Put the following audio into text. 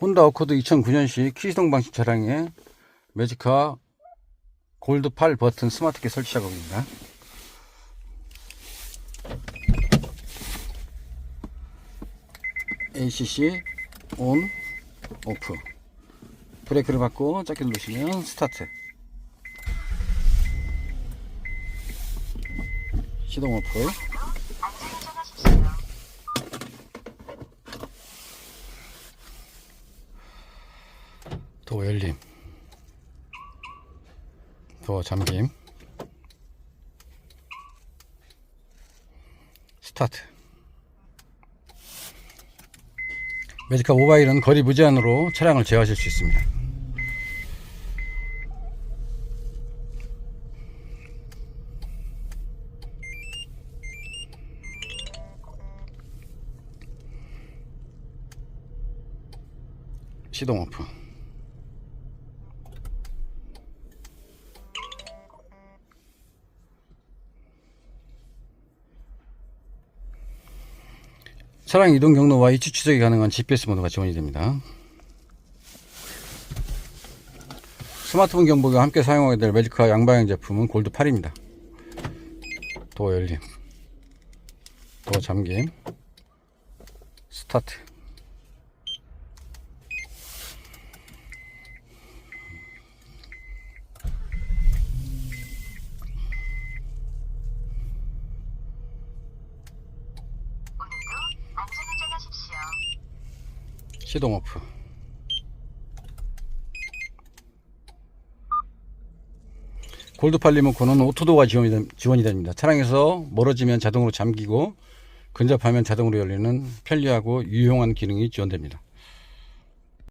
혼다 어코드 2009년식 키시동 방식 차량에 매지카 골드 8 버튼 스마트키 설치 작업입니다. ACC 온 오프 브레이크를 밟고 짧게 누르시면 스타트. 시동 오프 도어 열림. 도어 잠김. 스타트. 메디카 모바일은 거리 무제한으로 차량을 제어하실 수 있습니다. 시동 오프 차량 이동 경로와 위치 추적이 가능한 GPS 모드가 지원이 됩니다. 스마트폰 경보기와 함께 사용하게 될 매지카 양방향 제품은 골드 8입니다. 도어 열림, 도어 잠김, 스타트. 오늘도 안전운전하십시오. 시동 오프. 골드팔 리모컨은 오토도가 지원이, 됩- 지원이 됩니다. 차량에서 멀어지면 자동으로 잠기고 근접하면 자동으로 열리는 편리하고 유용한 기능이 지원됩니다.